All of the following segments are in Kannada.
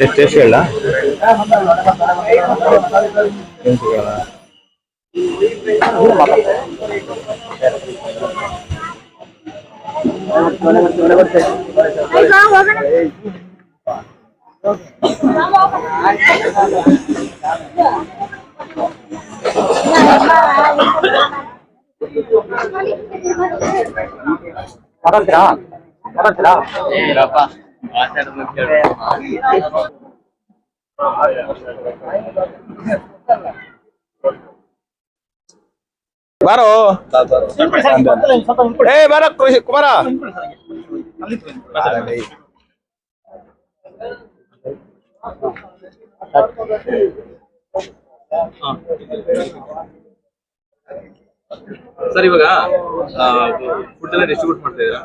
ಎಷ್ಟು ಎಷ್ಟು ಹೇಳ ಬಾರೋ ಏ ಬಾರ ಕೃಷಿ ಕುಮಾರ ಸರ್ ಇವಾಗ ಫುಡ್ ಎಲ್ಲ ಡಿಸ್ಟ್ರಿಬ್ಯೂಟ್ ಮಾಡ್ತಿದ್ದೀರಾ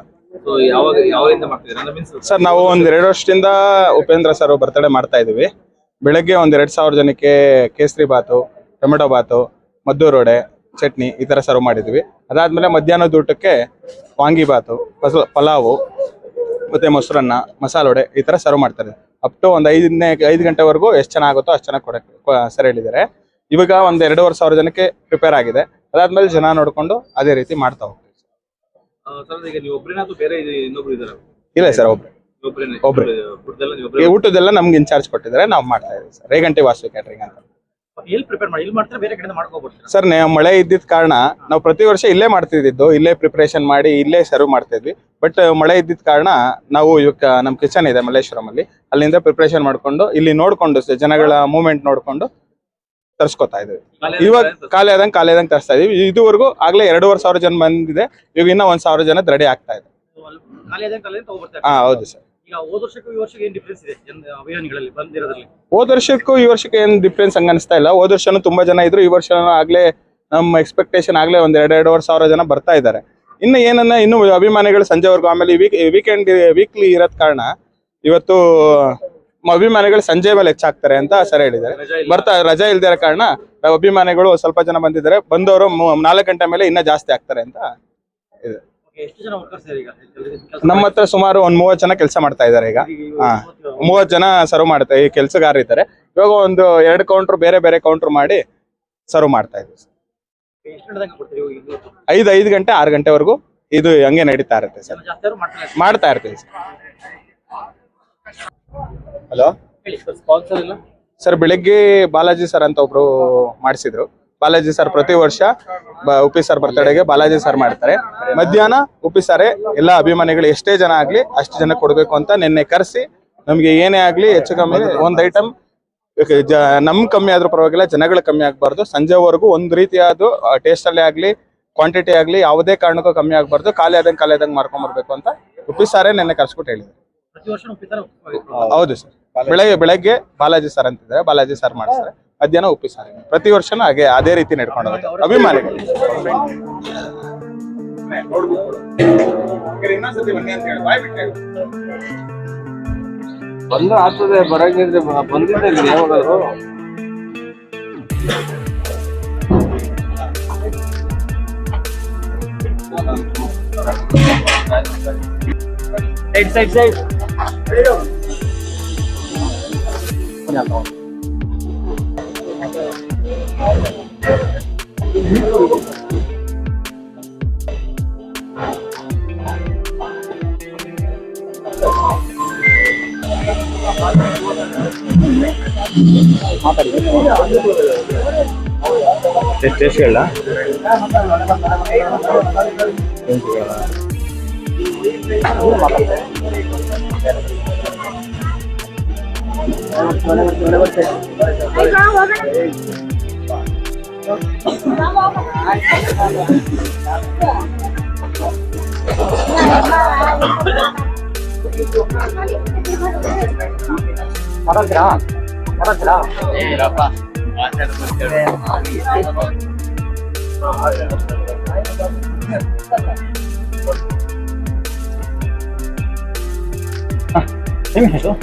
ಸರ್ ನಾವು ಒಂದ್ ಎರಡು ವರ್ಷದಿಂದ ಉಪೇಂದ್ರ ಸರ್ ಬರ್ತಡೇ ಮಾಡ್ತಾ ಇದೀವಿ ಬೆಳಗ್ಗೆ ಒಂದ್ ಎರಡ್ ಸಾವಿರ ಜನಕ್ಕೆ ಕೇಸರಿ ಬಾತು, ಟೊಮೆಟೊ ಬಾತು, ಮದ್ದೂರ್ ವಡೆ, ಚಟ್ನಿ ಈ ತರ ಸರ್ವ್ ಮಾಡಿದ್ವಿ ಅದಾದ್ಮೇಲೆ ಮಧ್ಯಾಹ್ನದ ಊಟಕ್ಕೆ ವಾಂಗಿ ಬಾತು ಪಲಾವ್, ಮತ್ತೆ ಮೊಸರನ್ನ, ಮಸಾಲೆ ವಡೆ ಈ ತರ ಸರ್ವ್ ಮಾಡ್ತಾರೆ ಅಪ್ ಟು ಒಂದ್ ಐದನೇ, ಐದು ಗಂಟೆವರೆಗೂ ಎಷ್ಟು ಚೆನ್ನಾಗುತ್ತೋ ಅಷ್ಟು ಚೆನ್ನಾಗಿ ಕೊಡಕ್ಕೆ ಸರ್ ಹೇಳಿದ್ದಾರೆ. ಇವಾಗ ಒಂದ್ ಎರಡೂವರೆ ಸಾವಿರ ಜನಕ್ಕೆ ಪ್ರಿಪೇರ್ ಆಗಿದೆ. ಅದಾದ್ಮೇಲೆ ಜನ ನೋಡ್ಕೊಂಡು ಅದೇ ರೀತಿ ಮಾಡ್ತಾ ಹೋಗ್ತೀವಿ. ಸರ್ ಈಗ ನೀವು ಒಬ್ಬರೇನಾ ಅಥವಾ ಬೇರೆ ಇದು ಇನ್ನೊಬ್ರು ಇದಾರೆ? ಇಲ್ಲ ಸರ್ ಒಬ್ರೆ. ಒಬ್ರೇ. ನೀವು ಈ ಊಟದೆಲ್ಲ ನಮ್ಗೆ ಇನ್ಚಾರ್ಜ್ ಕೊಟ್ಟಿದ್ರೆ ನಾವು ಮಾಡ್ತಾ ಇದೀವಿ ಸರ್. ರೇಗಂಟಿ ವಾಸು ಕ್ಯಾಟ್ರಿಂಗ್ ಅಂತ. ಎಲ್ಲಿ ಪ್ರಿಪೇರ್ ಮಾಡಿ? ಇಲ್ಲಿ ಮಾಡ್ತಾರೆ? ಬೇರೆ ಕಡೆಯಿಂದ ಮಾಡ್ಕೊಬಿಡ್ತೀರಾ ಸರ್. ನೇ- ಮಳೆ ಇದ್ದಿದ್ ಕಾರಣ ನಾವು ಪ್ರತಿ ವರ್ಷ ಇಲ್ಲೇ ಮಾಡ್ತಿದ್ದಿದ್ದು ಇಲ್ಲೇ ಪ್ರಿಪರೇಷನ್ ಮಾಡಿ ಇಲ್ಲೇ ಸರ್ವ್ ಮಾಡ್ತಿದ್ವಿ. ಬಟ್ ಮಳೆ ಇದ್ದಿದ್ ಕಾರಣ ನಾವು ಇವಾಗ ನಮ್ಮ ಕಿಚನ್ ಇದೆ ಮಲ್ಲೇಶ್ವರಂ ಅಲ್ಲಿ ಅಲ್ಲಿಂದ ಪ್ರಿಪರೇಷನ್ ಮಾಡ್ಕೊಂಡು ಇಲ್ಲಿ ನೋಡ್ಕೊಂಡು ಸ- ಜನಗಳ ಮೂವ್ಮೆಂಟ್ ನೋಡ್ಕೊಂಡು ತರ್ಸ್ಕೊತಾ ಇದ್ದೀವಿ. ಇವಾಗ ಖಾಲಿ ಆದಂಗೆ ಖಾಲಿ ಆದಂಗೆ ತರಿಸ್ತಾ ಇದೀವಿ. ಇದುವರೆಗೂ ಆಗ್ಲೇ ಎರಡೂವರೆ ಸಾವಿರ ಜನ ಬಂದಿದೆ. ಇವಾಗ ಇನ್ನ ಒಂದ್ ಸಾವಿರ ಜನ ರೆಡಿ ಆಗ್ತಾ ಇದೆ. ಹಾ ಹೌದು ಸರ್. ಹೋದ ವರ್ಷಕ್ಕೂ ಈ ವರ್ಷಕ್ಕೆ ಏನ್ ಡಿಫ್ರೆನ್ಸ್ ಹಂಗ ಅನಿಸ್ತಾ ಇಲ್ಲ. ಹೋದ ವರ್ಷನೂ ತುಂಬಾ ಜನ ಇದ್ರು. ಈ ವರ್ಷ ಆಗ್ಲೇ ನಮ್ಮ ಎಕ್ಸ್ಪೆಕ್ಟೇಷನ್ ಆಗ್ಲೇ ಒಂದ್ ಎರಡ್ ಎರಡೂವರೆ ಸಾವಿರ ಜನ ಬರ್ತಾ ಇದ್ದಾರೆ. ಇನ್ನು ಏನನ್ನ ಇನ್ನು ಅಭಿಮಾನಿಗಳು ಸಂಜೆವರೆಗೂ ಆಮೇಲೆ ವೀಕ್ ವೀಕೆಂಡ್ ವೀಕ್ಲಿ ಇರೋದ್ ಕಾರಣ ಇವತ್ತು ಅಭಿಮಾನಿಗಳು ಸಂಜೆ ಮೇಲೆ ಹೆಚ್ಚಾಗ್ತಾರೆ ಅಂತ ಸರ್ ಹೇಳಿದ್ದಾರೆ. ಬರ್ತಾ ರಜಾ ಇಲ್ದಿರೋ ಕಾರಣ ಅಭಿಮಾನಿಗಳು ಸ್ವಲ್ಪ ಜನ ಬಂದಿದ್ದಾರೆ. ಬಂದವರು ನಾಲ್ಕು ಗಂಟೆ ಮೇಲೆ ಇನ್ನ ಜಾಸ್ತಿ ಆಗ್ತಾರೆ ಅಂತ ಇದೆ. ನಮ್ಮ ಹತ್ರ ಸುಮಾರು ಒಂದ್ ಮೂವತ್ತು ಜನ ಕೆಲಸ ಮಾಡ್ತಾ ಇದ್ದಾರೆ ಈಗ. ಹಾ. ಮೂವತ್ ಜನ. ಸರ್ವ್ ಮಾಡ್ತಾ ಈ ಕೆಲ್ಸಗಾರ ಇದ್ದಾರೆ ಇವಾಗ ಒಂದು ಎರಡು ಕೌಂಟರ್ ಬೇರೆ ಬೇರೆ ಕೌಂಟರ್ ಮಾಡಿ ಸರ್ವ್ ಮಾಡ್ತಾ ಇದ್ದೀವಿ ಐದು ಐದು ಗಂಟೆ ಆರು ಗಂಟೆವರೆಗೂ ಇದು ಹಂಗೆ ನಡೀತಾ ಇರುತ್ತೆ ಸರ್. ಮಾಡ್ತಾ ಇರ್ತೀವಿ ಸರ್. ಹಲೋ? ಸರ್ ಸ್ಪಾನ್ಸರ್ ಇಲ್ಲ? ಸರ್ ಬೆಳಿಗ್ಗೆ ಬಾಲಾಜಿ ಸರ್ ಅಂತ ಒಬ್ರು ಮಾಡಿಸಿದ್ರು. ಬಾಲಾಜಿ ಸರ್ ಪ್ರತಿ ವರ್ಷ ಬ- ಉಪ್ಪಿ ಸರ್ ಬರ್ತಡೆಗೆ ಬಾಲಾಜಿ ಸರ್ ಮಾಡ್ತಾರೆ. ಮಧ್ಯಾಹ್ನ ಉಪಿ ಸಾರೆ ಎಲ್ಲ ಅಭಿಮಾನಿಗಳು ಎಷ್ಟೇ ಜನ ಆಗ್ಲಿ ಅಷ್ಟು ಜನ ಕೊಡ್ಬೇಕು ಅಂತ ನಿನ್ನೆ ಕರೆಸಿ ನಮ್ಗೆ ಏನೇ ಆಗ್ಲಿ ಹೆಚ್ಚು ಕಮ್ಮಿ ಒಂದ್ ಐಟಮ್ ನಮ್ ಕಮ್ಮಿ ಆದ್ರೂ ಪರವಾಗಿಲ್ಲ ಜನಗಳು ಕಮ್ಮಿ ಆಗ್ಬಾರ್ದು. ಸಂಜೆವರೆಗೂ ಒಂದ್ ರೀತಿಯಾದ ಟೇಸ್ಟ್ ಅಲ್ಲಿ ಆಗ್ಲಿ ಕ್ವಾಂಟಿಟಿ ಆಗ್ಲಿ ಯಾವುದೇ ಕಾರಣಕ್ಕೂ ಕಮ್ಮಿ ಆಗ್ಬಾರ್ದು. ಖಾಲಿ ಆದಂಗೆ ಖಾಲಿ ಆದಂಗೆ ಮಾಡ್ಕೊಂಡ್ ಬರ್ಬೇಕು ಅಂತ ಉಪ್ಪಿ ಸಾರೇ ನಿನ್ನೆ ಕರ್ಸ್ಬಿಟ್ಟು ಹೇಳಿದ್ರು. ಹೌದು. ಸರ್. ಬೆಳಗ್ಗೆ ಬೆಳಗ್ಗೆ ಬಾಲಾಜಿ ಸರ್ ಅಂತಿದ್ದಾರೆ. ಬಾಲಾಜಿ ಸರ್ ಮಾಡ್ತಾರೆ ಮಧ್ಯಾಹ್ನ ಉಪ್ಪಿ ಸರ್ ಪ್ರತಿ ವರ್ಷನೂ ಹಾಗೆ ಅದೇ ರೀತಿ ನಡ್ಕೊಂಡು ಹೋಗುತ್ತೆ. ಅಭಿಮಾನಿಗಳು. ಬಂದ್ರೆ ಆಗ್ತದೆ ಬರಂಗಿದ್ರೆ ಬಂದಿದ್ದೆ ಯಾವಾಗಾದ್ರು. Side side side Freedom. Nhà rồi. Test చేసి వెళ్ళా What a graph. What a graph. Hey, Rafa. Thank you. Hello,